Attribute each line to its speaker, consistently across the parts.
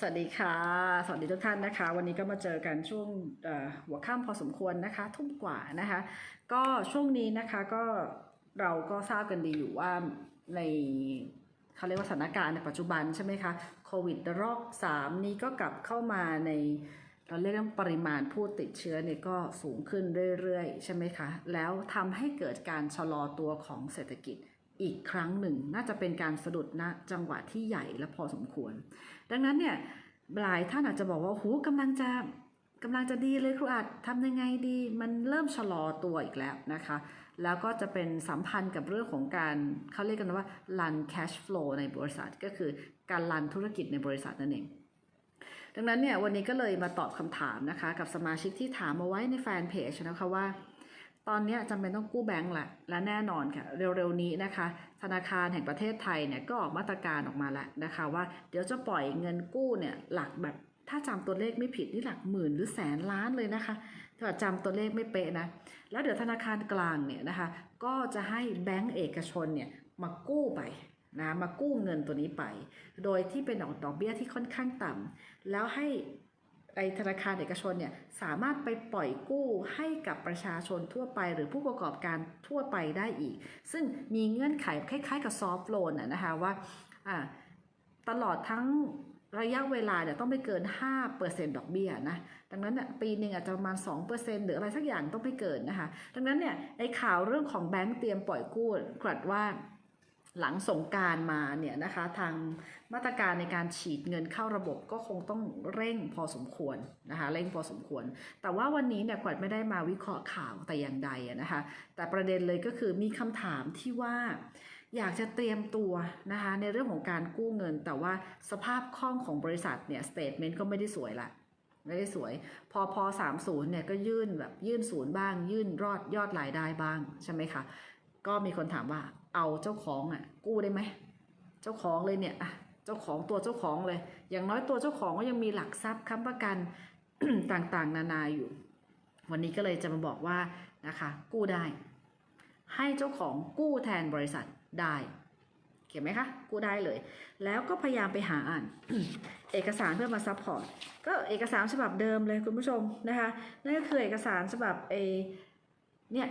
Speaker 1: สวัสดีค่ะ สวัสดีทุกท่านนะคะ วันนี้ก็มาเจอกันช่วงหัวค่ำพอสมควรนะคะ ทุ่มกว่านะคะ ก็ช่วงนี้นะคะก็เราก็ทราบกันดีอยู่ว่าในเขาเรียกว่าสถานการณ์ในปัจจุบันใช่ไหมคะโควิดระลอก3 นี้ก็กลับเข้ามาในเราเรียกว่าปริมาณผู้ติดเชื้อเนี่ยก็สูงขึ้นเรื่อยๆ ใช่ไหมคะ แล้วทำให้เกิดการชะลอตัวของเศรษฐกิจ อีกครั้งหนึ่ง น่าจะเป็นการสะดุดณจังหวะที่ใหญ่และพอสมควร ดังนั้นเนี่ยหลายท่านอาจจะบอกว่าหูกำลังจะกำลังจะดีเลยครูอาจทำยังไงดี มันเริ่มชะลอตัวอีกแล้วนะคะ แล้วก็จะเป็นสัมพันธ์กับเรื่องของการเขาเรียกกันว่า run cash flow ในบริษัทก็คือการรันธุรกิจในบริษัทนั่นเอง ดังนั้นเนี่ยวันนี้ก็เลยมาตอบคำถามนะคะ กับสมาชิกที่ถามมาไว้ในแฟนเพจนะคะว่า ตอนนี้จำเป็นต้องกู้แบงก์แหละและแน่นอนค่ะ เร็วๆนี้นะคะ ธนาคารแห่งประเทศไทยเนี่ยก็ออกมาตรการออกมาแล้วนะคะว่าเดี๋ยวจะปล่อยเงินกู้เนี่ยหลักแบบถ้าจำตัวเลขไม่ผิดนี่หลักหมื่นหรือแสนล้านเลยนะคะถ้าจำตัวเลขไม่เป๊ะนะ แล้วเดี๋ยวธนาคารกลางเนี่ยนะคะ ก็จะให้แบงก์เอกชนเนี่ยมากู้ไปนะมากู้เงินตัวนี้ไป โดยที่เป็นดอกดอกเบี้ยที่ค่อนข้างต่ำแล้วให้ ไอธนาคารเอกชนเนี่ยสามารถไปปล่อยกู้ให้กับประชาชนทั่วไป หรือผู้ประกอบการทั่วไปได้อีก ซึ่งมีเงื่อนไขคล้ายๆ กับซอฟท์โลนนะคะว่าตลอดทั้งระยะเวลาเนี่ยต้องไม่เกิน 5%ดอกเบี้ยนะ ดังนั้นน่ยปีหนึ่งอาจจะประมาณ 2%หรืออะไรสักอย่างต้องไม่เกินนะคะ ดังนั้นเนี่ยไอข่าวเรื่องของแบงก์เตรียมปล่อยกู้กลัดว่า หลังสงการมาเนี่ยนะคะทางมาตรการในการฉีดเงินเข้าระบบก็คงต้องเร่งพอสมควรนะคะเร่งพอสมควร แต่ว่าวันนี้เนี่ยขวัญไม่ได้มาวิเคราะห์ข่าวแต่อย่างใดนะคะแต่ประเด็นเลยก็คือมีคำถามที่ว่าอยากจะเตรียมตัวนะคะในเรื่องของการกู้เงิน แต่ว่าสภาพคล่องของบริษัทเนี่ยสเตทเมนต์ก็ไม่ได้สวยละไม่ได้สวย พอพอสามศูนย์เนี่ยก็ยื่นแบบยื่นศูนย์บ้าง ยื่นรอดยอดรายได้บ้างใช่ไหมคะก็มีคนถามว่า เอาเจ้าของอะ กู้ได้ไหมเจ้าของเลยเนี่ยอะเจ้าของตัวเจ้าของเลย อย่างน้อยตัวเจ้าของก็ยังมีหลักทรัพย์ค้ำประกันต่างๆ นานาอยู่ วันนี้ก็เลยจะมาบอกว่านะคะ กู้ได้ ให้เจ้าของกู้แทนบริษัทได้เขียนไหมคะ กู้ได้เลย แล้วก็พยายามไปหาอ่าน เอกสารเพื่อมาซัพพอร์ต ก็เอกสารฉบับเดิมเลยคุณผู้ชมนะคะ นั่นก็คือเอกสารฉบับเอเนี่ย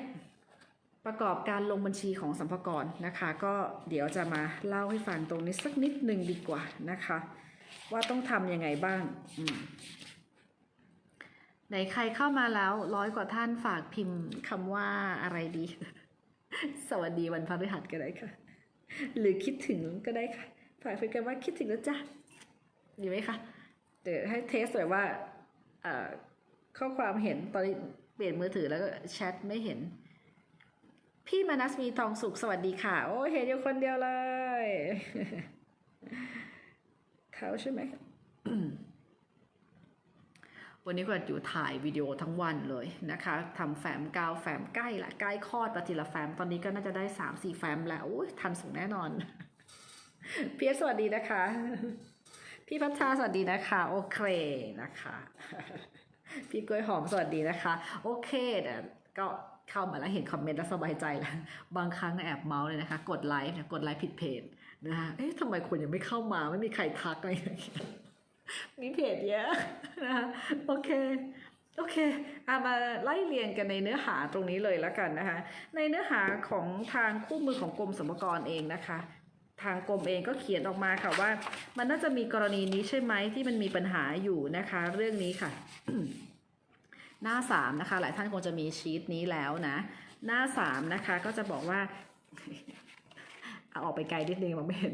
Speaker 1: ประกอบการลงบัญชีของสัมภากระนะคะ ก็เดี๋ยวจะมาเล่าให้ฟังตรงนี้สักนิดหนึ่งดีกว่านะคะ ว่าต้องทำยังไงบ้างไหนใครเข้ามาแล้วร้อยกว่าท่านฝากพิมพ์คำว่าอะไรดี สวัสดีวันพฤหัสก็ได้ค่ะ หรือคิดถึงก็ได้ค่ะฝากเป็นกันว่าคิดถึงแล้วจ้ะดีไหมคะเดี๋ยวให้เทสหน่อยว่าข้อความเห็นตอนนี้เปลี่ยนมือถือแล้วก็แชทไม่เห็น พี่มานัสมีทองสุขสวัสดีค่ะ โอ้เห็นอยู่คนเดียวเลย เขาใช่ไหมวันนี้ก็อยู่ถ่ายวิดีโอทั้งวันเลยนะคะทำแฟ้มกาวแฟ้มใกล้ละใกล้คลอดปฏิละแฟ้มตอนนี้ก็น่าจะได้สามสี่แฟ้มแล้วโอ้ทันส่งแน่นอน เพียสวัสดีนะคะ พี่พัชชาสวัสดีนะคะ โอเคนะคะ พี่กล้วยหอมสวัสดีนะคะ โอเคเดี๋ยวก็ เข้ามาแล้วเห็นคอมเมนต์แล้วสบายใจแล้ว บางครั้งแอบเมาส์เลยนะคะ กดไลค์กดไลค์ผิดเพจนะคะเอ๊ะทำไมคนยังไม่เข้ามาไม่มีใครทักอะไรอย่างเงี้ยมีเพจเยอะนะคะโอเคโอเคเอามาไล่เรียงกันในเนื้อหาตรงนี้เลยแล้วกันนะคะ ในเนื้อหาของทางคู่มือของกรมสรรพากรเองนะคะ ทางกรมเองก็เขียนออกมาค่ะว่า มันน่าจะมีกรณีนี้ใช่ไหมที่มันมีปัญหาอยู่นะคะ เรื่องนี้ค่ะ หน้าสามนะคะ หลายท่านคงจะมีชีตนี้แล้วนะ หน้าสามนะคะ ก็จะบอกว่าเอาออกไปไกลนิดนึงมองไม่เห็น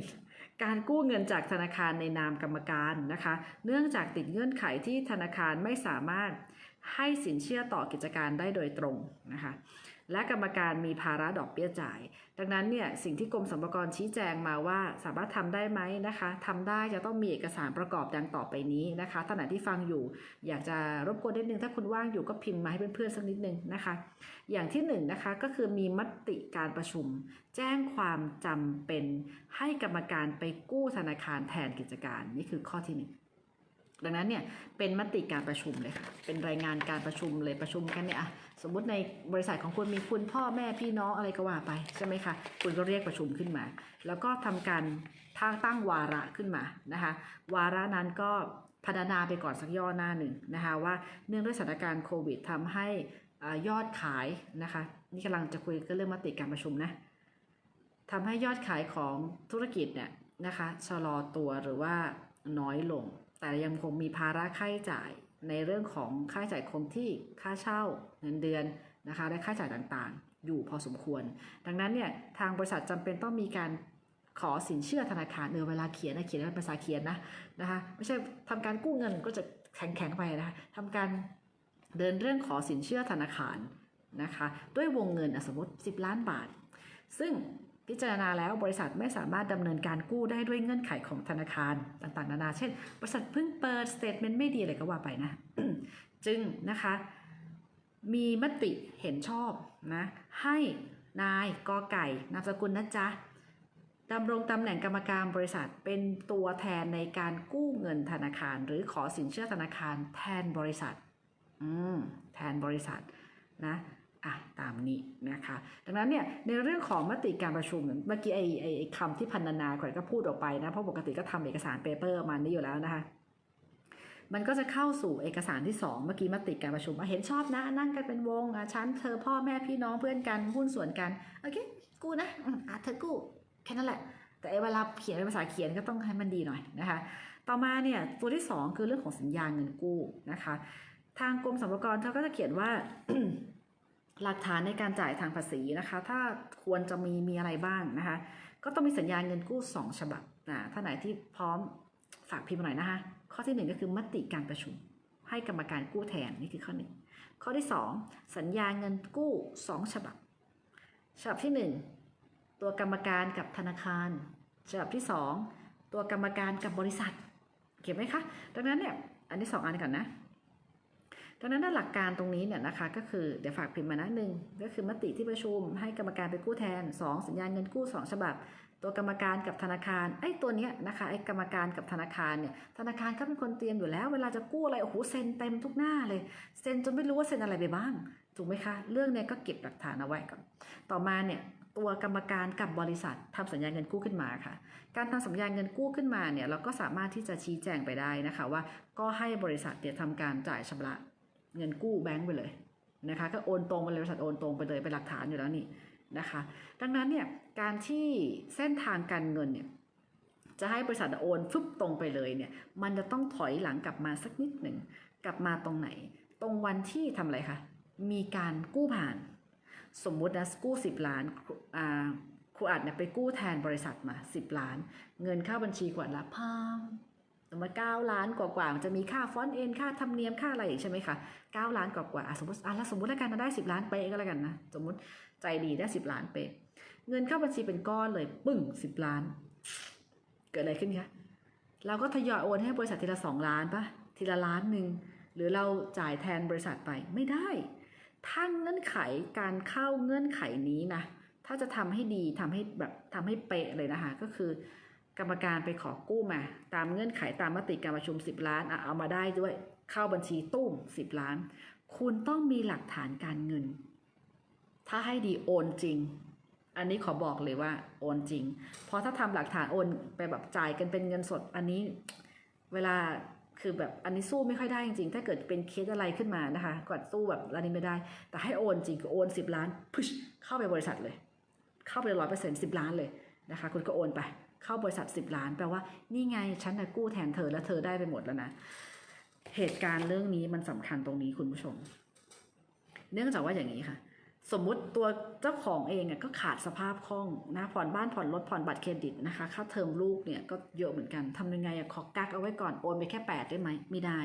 Speaker 1: การกู้เงินจากธนาคารในนามกรรมการนะคะ เนื่องจากติดเงื่อนไขที่ธนาคารไม่สามารถให้สินเชื่อต่อกิจการได้โดยตรงนะคะ และกรรมการมีภาระดอกเบี้ยจ่าย ดังนั้นเนี่ยสิ่งที่กรมสรรพากรชี้แจงมาว่าสามารถทำได้ไหมนะคะทำได้จะต้องมีเอกสารประกอบดังต่อไปนี้นะคะท่านไหนที่ฟังอยู่ อยากจะรบกวนนิดนึงถ้าคุณว่างอยู่ก็พิมพ์มาให้เพื่อนๆสักนิดนึงนะคะ อย่างที่หนึ่งนะคะก็คือมีมติการประชุม แจ้งความจำเป็นให้กรรมการไปกู้ธนาคารแทนกิจการ นี่คือข้อที่หนึ่ง ดังนั้นเนี่ยเป็นมติการประชุมเลยค่ะ เป็นรายงานการประชุมเลยประชุมกันเนี่ยอะสมมติในบริษัทของคุณมีคุณพ่อแม่พี่น้องอะไรก็ว่าไปใช่ไหมคะคุณก็เรียกประชุมขึ้นมา แล้วก็ทำการตั้งตั้งวาระขึ้นมานะคะ วาระนั้นก็พรรณนาไปก่อนสักย่อหน้าหนึ่งนะคะว่าเนื่องด้วยสถานการณ์โควิดทำให้ยอดขายนะคะ นี่กำลังจะคุยกันเรื่องมติการประชุมนะทำให้ยอดขายของธุรกิจเนี่ยนะคะชะลอตัวหรือว่าน้อยลง แต่ยังคงมีภาระค่าใช้จ่ายในเรื่องของค่าใช้จ่ายคงที่ค่าเช่าเงินเดือนนะคะและค่าใช้จ่ายต่างๆ อยู่พอสมควร ดังนั้นเนี่ยทางบริษัทจำเป็นต้องมีการขอสินเชื่อธนาคารเออเวลาเขียนนะเขียนเป็นภาษาเขียนนะนะคะไม่ใช่ทำการกู้เงินก็จะแข็งๆไปนะคะทำการเดินเรื่องขอสินเชื่อธนาคารนะคะด้วยวงเงินอะสมมติ 10 ล้านบาท ซึ่ง พิจารณาแล้วบริษัทไม่สามารถดำเนินการกู้ได้ด้วยเงื่อนไขของธนาคารต่างๆ นานา เช่น บริษัทเพิ่งเปิดสเตทเมนต์ไม่ดีอะไรก็ว่าไปนะ จึงนะคะ มีมติเห็นชอบนะให้นายกอไก่นามสกุลนะจ๊ะดำรงตำแหน่งกรรมการบริษัทเป็นตัวแทนในการกู้เงินธนาคาร หรือขอสินเชื่อธนาคารแทนบริษัท อืม แทนบริษัทนะ อะตามนี้นะคะ ดังนั้นเนี่ยในเรื่องของมติการประชุมเมื่อกี้ไอ้ไอ้คำที่พันนานาขวัญก็พูดออกไปนะ เพราะปกติก็ทำเอกสารเปเปอร์มานี้อยู่แล้วนะคะมันก็จะเข้าสู่เอกสารที่ 2 เมื่อกี้มติการประชุมเห็นชอบนะ นั่งกันเป็นวงอะฉันเธอพ่อแม่พี่น้องเพื่อนกันหุ้นส่วนกัน โอเค กู้นะอะเธอกู้แค่นั้นแหละ แต่เวลาเขียนเป็นภาษาเขียนก็ต้องให้มันดีหน่อยนะคะ ต่อมาเนี่ยตัวที่ 2 คือเรื่องของสัญญาเงินกู้นะคะ ทางกรมสรรพากรเขาก็จะเขียนว่า หลักฐานในการจ่ายทางภาษีนะคะ ถ้าควรจะมีมีอะไรบ้างนะคะ ก็ต้องมีสัญญาเงินกู้ 2 ฉบับนะถ้าไหนที่พร้อมฝากพิมพ์หน่อยนะคะ ข้อที่ 1 ก็คือมติการประชุม ให้กรรมการกู้แทนนี่คือข้อหนึ่งข้อที่ 2 สัญญาเงินกู้ 2 ฉบับ ฉบับที่ 1 ตัวกรรมการกับธนาคาร ฉบับที่ 2 ตัวกรรมการกับบริษัท เก็บไหมคะ ดังนั้นเนี่ยอันที่ 2 อันก่อนนะ ดังนั้นหลักการตรงนี้เนี่ยนะคะก็คือเดี๋ยวฝากพิมพ์มานะหนึ่งก็คือมติที่ประชุมให้กรรมการไปกู้แทน 2 สัญญาเงินกู้ 2 ฉบับ ตัวกรรมการกับธนาคารไอ้ตัวเนี้ยนะคะไอ้กรรมการกับธนาคารเนี่ยธนาคารเขาเป็นคนเตรียมอยู่แล้ว เวลาจะกู้อะไรโอ้โหเซ็นเต็มทุกหน้าเลยเซ็นจนไม่รู้ว่าเซ็นอะไรไปบ้างถูกไหมคะเรื่องเนี้ยก็เก็บหลักฐานเอาไว้ก่อนต่อมาเนี่ยตัวกรรมการกับบริษัททำสัญญาเงินกู้ขึ้นมาค่ะ การทำสัญญาเงินกู้ขึ้นมาเนี่ยเราก็สามารถที่จะชี้แจงไปได้นะคะว่า ก็ให้บริษัทเนี่ยทำการจ่ายชำระ เงินกู้แบงก์ไปเลยนะคะก็โอนตรงไปเลยบริษัทโอนตรงไปเลยเป็นหลักฐานอยู่แล้วนี่นะคะดังนั้นเนี่ยการที่เส้นทางการเงินเนี่ยจะให้บริษัทโอนฟึบตรงไปเลยเนี่ยมันจะต้องถอยหลังกลับมาสักนิดหนึ่งกลับมาตรงไหน ตรงวันที่ทำอะไรคะมีการกู้ผ่าน สมมุตินะกู้10 ล้านอ่าครูอัดเนี่ยไปกู้แทนบริษัทมา 10 ล้าน เงินเข้าบัญชีกว่าละพาม สมมติ9ล้านกว่าๆมันจะมีค่าฟอนต์เอ็นค่าธรรมเนียมค่าอะไรอีกใช่ไหมคะ9ล้านกว่าๆอะสมมติอะแล้วสมมติแล้วกันนะได้ 10 ล้านเป๊ะก็แล้วกันนะสมมติใจดีได้ 10 ล้านเป๊ะเงินเข้าบัญชีเป็นก้อนเลยปึ้ง 10 ล้าน เกิดอะไรขึ้นคะเราก็ทยอยโอนให้บริษัททีละ 2 ล้านปะทีละล้านหนึ่งหรือเราจ่ายแทนบริษัทไปไม่ได้ถ้าเงื่อนไขการเข้าเงื่อนไขนี้นะถ้าจะทำให้ดีทำให้แบบทำให้เป๊ะเลยนะคะ ก็คือ กรรมการไปขอกู้มา ตามเงื่อนไขตามมติการประชุม 10 ล้านอะเอามาได้ด้วยเข้าบัญชีตุ้ม 10 ล้าน คุณต้องมีหลักฐานการเงิน ถ้าให้ดีโอนจริง อันนี้ขอบอกเลยว่าโอนจริง เพราะถ้าทำหลักฐานโอนไปแบบจ่ายกันเป็นเงินสดอันนี้เวลาคือแบบอันนี้สู้ไม่ค่อยได้จริงๆ ถ้าเกิดเป็นเคสอะไรขึ้นมานะคะกดสู้แบบอันนี้ไม่ได้ แต่ให้โอนจริงคือโอน10ล้านพุชเข้าไปบริษัทเลย เข้าไปร้อยเปอร์เซ็นต์สิบล้านเลยนะคะ คุณก็โอนไป เข้าบริษัท 10 ล้าน แปลว่านี่ไงฉันน่ะกู้แทนเธอแล้วเธอได้ไปหมดแล้วนะ เหตุการณ์เรื่องนี้มันสำคัญตรงนี้คุณผู้ชม เนื่องจากว่าอย่างนี้ค่ะ สมมุติตัวเจ้าของเองอะก็ขาดสภาพคล่องนะผ่อนบ้านผ่อนรถผ่อนบัตรเครดิตนะคะค่าเทอมลูกเนี่ยก็เยอะเหมือนกันทำยังไงอะขอกักเอาไว้ก่อนโอนไปแค่ 8 ได้ไหมไม่ได้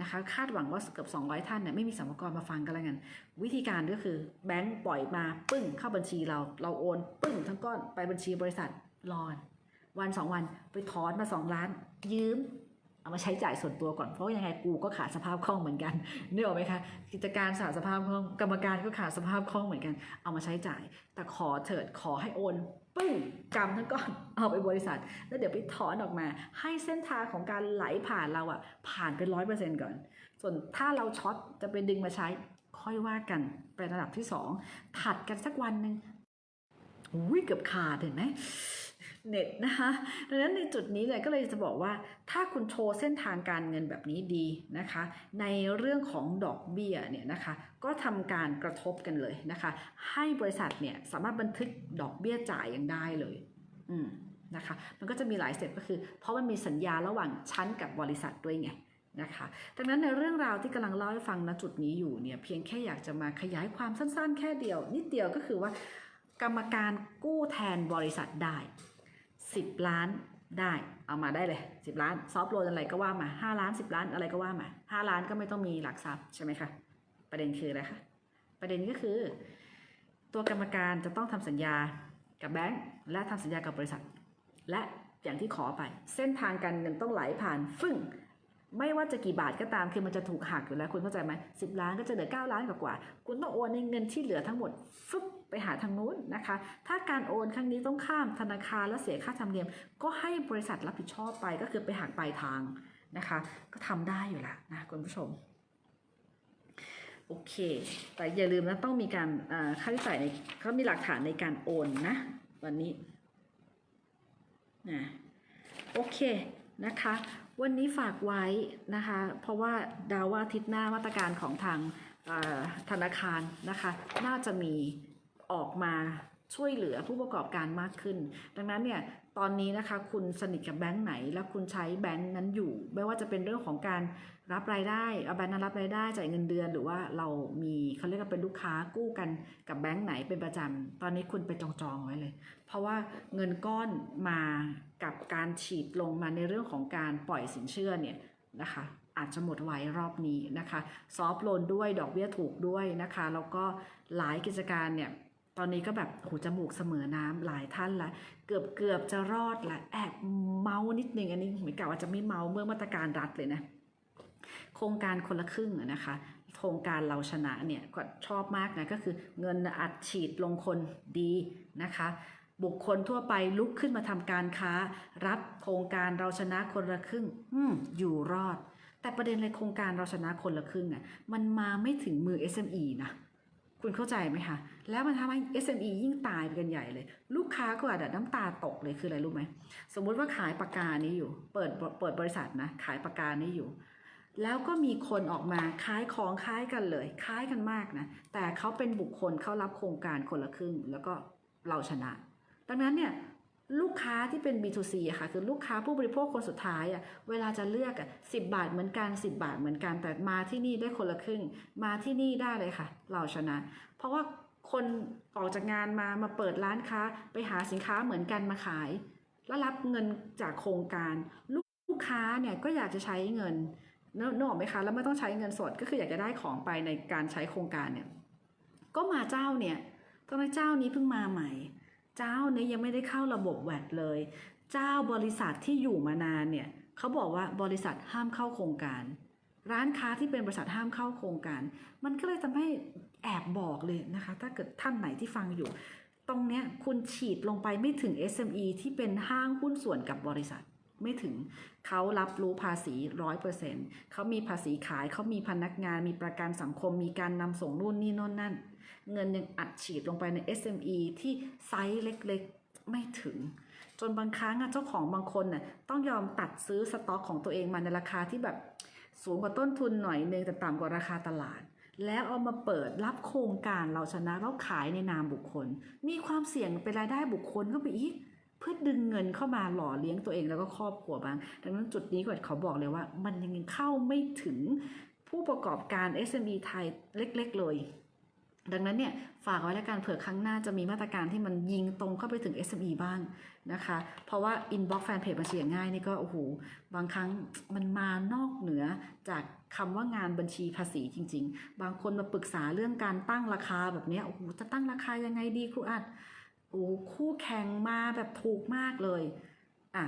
Speaker 1: นะคะ คาดหวังว่าเกือบ200 ท่านเนี่ยไม่มีสัมภาระมาฟังกันแล้วกัน วิธีการก็คือแบงก์ปล่อยมาปึ้งเข้าบัญชีเรา เราโอนปึ้งทั้งก้อนไปบัญชีบริษัทรอน วันสองวันไปถอนมาสองล้าน ยืม เอามาใช้จ่ายส่วนตัวก่อนเพราะยังไงกูก็ขาดสภาพคล่องเหมือนกันนึกออกไหมคะกิจการขาดสภาพคล่องกรรมการก็ขาดสภาพคล่องเหมือนกัน เอามาใช้จ่าย แต่ขอเถิดขอให้โอนปึ้งกำทั้งก้อนเอาไปบริษัท แล้วเดี๋ยวไปถอนออกมา ให้เส้นทางของการไหลผ่านเราอะผ่านไปร้อยเปอร์เซ็นต์ก่อน ส่วนถ้าเราช็อตจะไปดึงมาใช้ ค่อยว่ากันไประดับที่สองถัดกันสักวันหนึ่งอุ้ยเกือบขาดเห็นไหม เน็ตนะคะดังนั้นในจุดนี้เลยก็เลยจะบอกว่าถ้าคุณโชว์เส้นทางการเงินแบบนี้ดีนะคะ ในเรื่องของดอกเบี้ยเนี่ยนะคะก็ทำการกระทบกันเลยนะคะ ให้บริษัทเนี่ยสามารถบันทึกดอกเบี้ยจ่ายยังได้เลย อืมนะคะมันก็จะมีหลายสเต็ปก็คือ เพราะมันมีสัญญาระหว่างชั้นกับบริษัทด้วยไงนะคะดังนั้นในเรื่องราวที่กำลังเล่าให้ฟังณจุดนี้อยู่เนี่ยเพียงแค่อยากจะมาขยายความสั้นๆ แค่เดียว นิดเดียวก็คือว่ากรรมการกู้แทนบริษัทได้ 10 ล้านได้ เอามาได้เลย 10 ล้าน ซอฟต์โลนอะไรก็ว่ามา 5 ล้าน 10 ล้านอะไรก็ว่ามา 5 ล้านก็ไม่ต้องมีหลักทรัพย์ใช่ไหมคะ ประเด็นคืออะไรคะ ประเด็นก็คือ ตัวกรรมการจะต้องทำสัญญากับแบงก์และทำสัญญากับบริษัท และอย่างที่ขอไป เส้นทางการเงินต้องไหลผ่านฟึ่ง ไม่ว่าจะกี่บาทก็ตามคือมันจะถูกหักอยู่แล้วคุณเข้าใจไหมสิบล้านก็จะเหลือ9ล้านกว่าๆคุณต้องโอนในเงินที่เหลือทั้งหมดฟึบไปหาทางนู้นนะคะ ถ้าการโอนครั้งนี้ต้องข้ามธนาคารและเสียค่าธรรมเนียม ก็ให้บริษัทรับผิดชอบไปก็คือไปหักปลายทางนะคะ ก็ทำได้อยู่แล้วนะคุณผู้ชมโอเค แต่อย่าลืมนะต้องมีการอ่าค่าใช้จ่ายในเขามีหลักฐานในการโอนนะ วันนี้นะโอเคนะคะ วันนี้ฝากไว้นะคะ เพราะว่าดาวว่าอาทิตย์หน้ามาตรการของทางธนาคารนะคะ น่าจะมีออกมาช่วยเหลือผู้ประกอบการมากขึ้น ดังนั้นเนี่ย ตอนนี้นะคะคุณสนิทกับแบงค์ไหน แล้วคุณใช้แบงค์นั้นอยู่ ไม่ว่าจะเป็นเรื่องของการรับรายได้เอาแบงค์นั้นรับรายได้จ่ายเงินเดือน หรือว่าเรามีเขาเรียกว่าเป็นลูกค้ากู้กันกับแบงค์ไหนเป็นประจำตอนนี้คุณไปจองๆไว้เลย เพราะว่าเงินก้อนมากับการฉีดลงมาในเรื่องของการปล่อยสินเชื่อเนี่ยนะคะอาจจะหมดไว้รอบนี้นะคะซอฟต์โลนด้วยดอกเบี้ยถูกด้วยนะคะ แล้วก็หลายกิจการเนี่ย ตอนนี้ก็แบบโหจมูกเสมอน้ำหลายท่านละเกือบเกือบจะรอดละแอบเมานิดนึงอันนี้ไม่กล่าวว่าจะไม่เมาเมื่อมาตรการรัฐเลยนะโครงการคนละครึ่งนะคะโครงการเราชนะเนี่ยก็ชอบมากนะก็คือเงินอัดฉีดลงคนดีนะคะ บุคคลทั่วไปลุกขึ้นมาทำการค้า รับโครงการเราชนะคนละครึ่ง อืมอยู่รอด แต่ประเด็นเลยโครงการเราชนะคนละครึ่งอะมันมาไม่ถึงมือ SME นะ คุณเข้าใจไหมคะแล้วมันทำให้ SME ยิ่งตายไปกันใหญ่เลย ลูกค้าก็อาจจะน้ำตาตกเลยคืออะไรรู้ไหมสมมุติว่าขายปากกานี้อยู่ เปิดเปิดบริษัทนะขายปากกานี้อยู่ แล้วก็มีคนออกมาขายของคล้ายกันเลยคล้ายกันมากนะแต่เขาเป็นบุคคลเขารับโครงการคนละครึ่ง แล้วก็เราชนะ ดังนั้นเนี่ย ลูกค้าที่เป็น B2C อะค่ะคือลูกค้าผู้บริโภคคนสุดท้ายอะเวลาจะเลือกอะสิบาทเหมือนกัน 10 บาทเหมือนกัน แต่มาที่นี่ได้คนละครึ่ง มาที่นี่ได้เลยค่ะ เราชนะ เพราะว่าคนออกจากงานมามาเปิดร้านค้า ไปหาสินค้าเหมือนกันมาขาย แล้วรับเงินจากโครงการ ลูกค้าเนี่ยก็อยากจะใช้เงินนึกนึกออกไหมคะแล้วไม่ต้องใช้เงินสดก็คืออยากจะได้ของไปในการใช้โครงการเนี่ยก็มาเจ้าเนี่ยตอนนั้นเจ้านี้เพิ่งมาใหม่ เจ้านี้ยังไม่ได้เข้าระบบแวดเลย เจ้าบริษัทที่อยู่มานานเนี่ยเขาบอกว่าบริษัทห้ามเข้าโครงการ ร้านค้าที่เป็นบริษัทห้ามเข้าโครงการ มันก็เลยทำให้แอบบอกเลยนะคะ ถ้าเกิดท่านไหนที่ฟังอยู่ ตรงเนี้ยคุณฉีดลงไปไม่ถึง SME ที่เป็นห้างหุ้นส่วนกับบริษัทไม่ถึงเขารับรู้ภาษีร้อยเปอร์เซ็นต์เขามีภาษีขายเขามีพนักงาน มีประกันสังคมมีการนำส่งนู่นนี่น่นนั่น เงินยังอัดฉีดลงไปใน SME ที่ไซส์เล็กๆไม่ถึง จนบางครั้งเจ้าของบางคนน่ะต้องยอมตัดซื้อสต็อกของตัวเองมาในราคาที่แบบสูงกว่าต้นทุนหน่อยนึงแต่ต่ำกว่าราคาตลาด แล้วเอามาเปิดรับโครงการเราชนะแล้วขายในนามบุคคล มีความเสี่ยงเป็นรายได้บุคคลเข้าไปอีกเพื่อดึงเงินเข้ามาหล่อเลี้ยงตัวเองแล้วก็ครอบครัวบ้าง ดังนั้นจุดนี้ก่อนเขาบอกเลยว่า มันยังเข้าไม่ถึงผู้ประกอบการ SME ไทยเล็ก ๆ เลย ดังนั้นเนี่ยฝากไว้แล้วกันเผื่อครั้งหน้าจะมีมาตรการที่มันยิงตรงเข้าไปถึง SME บ้างนะคะ เพราะว่า inbox แฟนเพจบัญชีง่ายนี่ก็โอ้โหบางครั้งมันมานอกเหนือจากคำว่างานบัญชีภาษีจริง ๆ บางคนมาปรึกษาเรื่องการตั้งราคาแบบนี้โอ้โหจะตั้งราคายังไงดีครูอัดโอ้คู่แข่งมาแบบถูกมากเลยอะ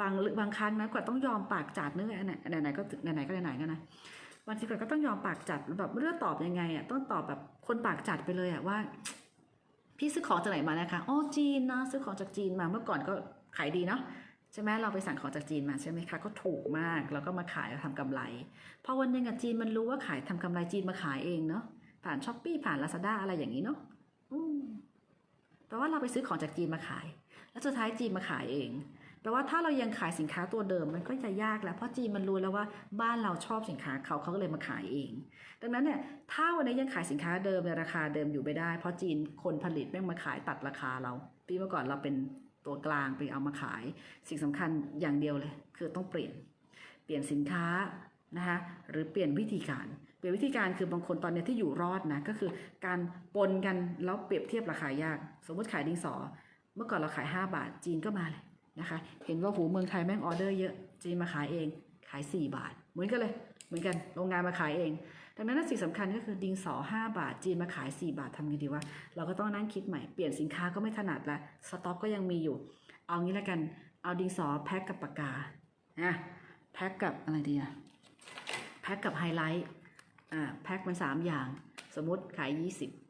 Speaker 1: บางบางครั้งนะกว่าต้องยอมปากจัดเนื้อะไหนไหนๆก็ไหนๆก็ไหนๆก็นะ บางทีกว่าก็ต้องยอมปากจัดแบบไม่รู้จะตอบยังไงอะต้องตอบแบบคนปากจัดไปเลยอะว่า พี่ซื้อของจากไหนมานะคะอ๋อจีนนะซื้อของจากจีนมาเมื่อก่อนก็ขายดีเนาะใช่ไหมเราไปสั่งของจากจีนมาใช่ไหมคะก็ถูกมากแล้วก็มาขายแล้วทำกำไรพอวันหนึ่งอะจีนมันรู้ว่าขายทำกำไรจีนมาขายเองเนาะผ่านช้อปปี้ผ่านลาซาด้าอะไรอย่างนี้เนาะอืมแปลว่าเราไปซื้อของจากจีนมาขาย แล้วสุดท้ายจีนมาขายเอง แปลว่าถ้าเรายังขายสินค้าตัวเดิมมันก็จะยากแล้วเพราะจีนมันรู้แล้วว่าบ้านเราชอบสินค้าเขาเขาก็เลยมาขายเอง ดังนั้นเนี่ยถ้าวันนี้ยังขายสินค้าเดิมในราคาเดิมอยู่ไม่ได้ เพราะจีนคนผลิตแม่งมาขายตัดราคาเรา ปีเมื่อก่อนเราเป็นตัวกลางไปเอามาขาย สิ่งสำคัญอย่างเดียวเลย คือต้องเปลี่ยน เปลี่ยนสินค้านะคะหรือเปลี่ยนวิธีการเปลี่ยนวิธีการคือบางคนตอนเนี้ยที่อยู่รอดนะก็คือการปนกันแล้วเปรียบเทียบราคายาก สมมติขายดินสอ เมื่อก่อนเราขาย 5 บาทจีนก็มาเลย นะคะ เห็นว่าหูเมืองไทยแม่งออเดอร์เยอะจีนมาขายเองขาย 4 บาท เหมือนกันเลย เหมือนกันโรงงานมาขายเอง ดังนั้นสิ่งสำคัญก็คือดินสอ 5 บาท จีนมาขาย 4 บาททำไงดีวะเราก็ต้องนั่งคิดใหม่เปลี่ยนสินค้าก็ไม่ถนัดละสต็อกก็ยังมีอยู่ เอางี้แล้วกันเอาดินสอแพ็กกับปากกาอะแพ็กกับอะไรดีอะแพ็กกับไฮไลท์อ่าแพ็กมัน 3 อย่าง สมมติขาย 20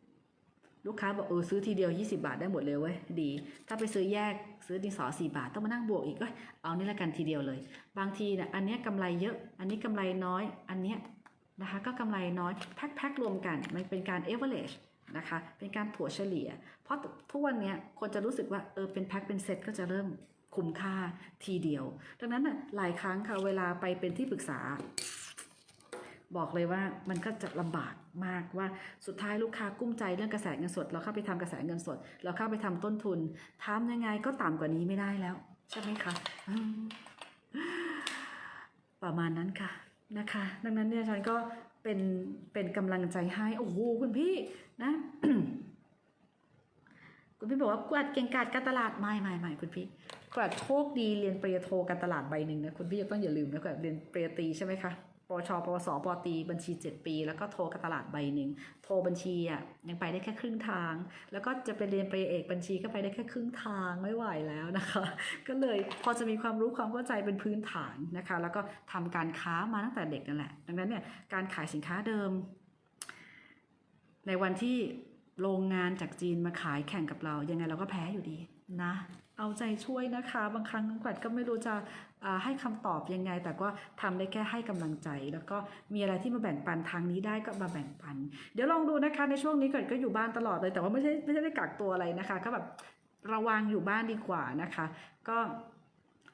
Speaker 1: ลูกค้าบอกเออซื้อทีเดียว 20 บาทได้หมดเลยเว้ยดี ถ้าไปซื้อแยกซื้อดินสอ4บาทต้องมานั่งบวกอีกก็เอานี่ละกันทีเดียวเลย บางทีเนี่ยอันนี้ยกำไรเยอะ อันนี้กำไรน้อย อันเนี้ยนะคะก็กำไรน้อยแพ็คแพ็ครวมกัน มันเป็นการ average นะคะเป็นการถัวเฉลี่ย เพราะทุกวันเนี้ยคนจะรู้สึกว่าเออเป็นแพ็คเป็นเซตก็จะเริ่มคุ้มค่าทีเดียว ดังนั้นน่ะหลายครั้งค่ะเวลาไปเป็นที่ปรึกษา บอกเลยว่ามันก็จะลำบากมากว่าสุดท้ายลูกค้ากุ้มใจเรื่องกระแสเงินสด เราเข้าไปทำกระแสเงินสด เราเข้าไปทำต้นทุนทำยังไงก็ต่ำกว่านี้ไม่ได้แล้ว ใช่ไหมคะประมาณนั้นค่ะนะคะ ดังนั้นเนี่ยฉันก็เป็นเป็นกำลังใจให้โอ้โหคุณพี่นะคุณพี่บอกว่ากวาดเก่งกาจการตลาดไม่ไม่ไม่คุณพี่กวาดโชคดีเรียนปริญญาโทการตลาดใบหนึ่งนะคุณพี่ต้องอย่าลืมนะกวาดเรียนปริญญาตรีใช่ไหมคะ ปชปวสปตีบัญชี 7 ปี แล้วก็โทการตลาดใบหนึ่งโทบัญชีอะยังไปได้แค่ครึ่งทาง แล้วก็จะไปเรียนปริญญาเอกบัญชีก็ไปได้แค่ครึ่งทางไม่ไหวแล้วนะคะ ก็เลยพอจะมีความรู้ความเข้าใจเป็นพื้นฐานนะคะ แล้วก็ทำการค้ามาตั้งแต่เด็กนั่นแหละ ดังนั้นเนี่ยการขายสินค้าเดิม ในวันที่โรงงานจากจีนมาขายแข่งกับเรา ยังไงเราก็แพ้อยู่ดีนะ เอาใจช่วยนะคะ บางครั้งขวัญก็ไม่รู้จะให้คำตอบยังไง แต่ก็ทำได้แค่ให้กำลังใจ แล้วก็มีอะไรที่มาแบ่งปันทางนี้ได้ก็มาแบ่งปัน เดี๋ยวลองดูนะคะในช่วงนี้ก่อนก็อยู่บ้านตลอดเลยแต่ว่าไม่ใช่ไม่ใช่ได้กักตัวอะไรนะคะ ก็แบบระวังอยู่บ้านดีกว่านะคะ ก็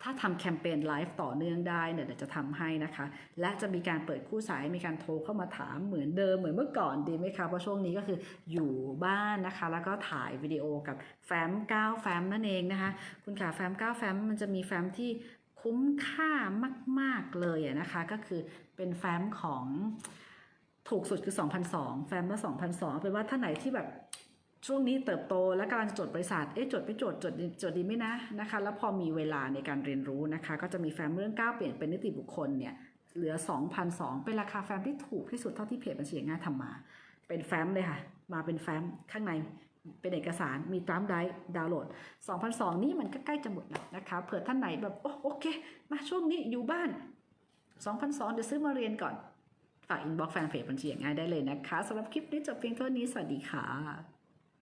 Speaker 1: ถ้าทำแคมเปญไลฟ์ต่อเนื่องได้เนี่ยเดี๋ยวจะทำให้นะคะ และจะมีการเปิดคู่สายมีการโทรเข้ามาถามเหมือนเดิมเหมือนเมื่อก่อนดีไหมคะ เพราะช่วงนี้ก็คืออยู่บ้านนะคะ แล้วก็ถ่ายวิดีโอกับแฟ้ม9แฟ้มนั่นเองนะคะ คุณขาแฟ้ม9แฟ้มมันจะมีแฟ้มที่คุ้มค่ามาก ๆ เลยนะคะ ก็คือเป็นแฟ้มของถูกสุดคือ 2,002 แฟ้มละ2,002เป็นว่าท่านไหนที่แบบ ช่วงนี้เติบโตและกำลังจะจดบริษัท เอ๊ะจดไปจดจดจดดีไหมนะนะคะ แล้วพอมีเวลาในการเรียนรู้นะคะ ก็จะมีแฟ้มเรื่องก้าวเปลี่ยนเป็นนิติบุคคลเนี่ยเหลือ 2,002เป็นราคาแฟ้มที่ถูกที่สุดเท่าที่เพจบัญชีง่ายทำมา เป็นแฟ้มเลยค่ะ มาเป็นแฟ้มข้างในเป็นเอกสารมีตามได้ดาวน์โหลด 2,002 นี่มันก็ใกล้จะหมดแล้วนะคะเผื่อท่านไหนแบบโอโอเค มาช่วงนี้อยู่บ้าน 2,002 เดี๋ยวซื้อมาเรียนก่อน ฝากอินบ็อกซ์แฟนเพจบัญชีง่ายได้เลยนะคะสำหรับคลิปนี้จบเพียงเท่านี้สวัสดีค่ะ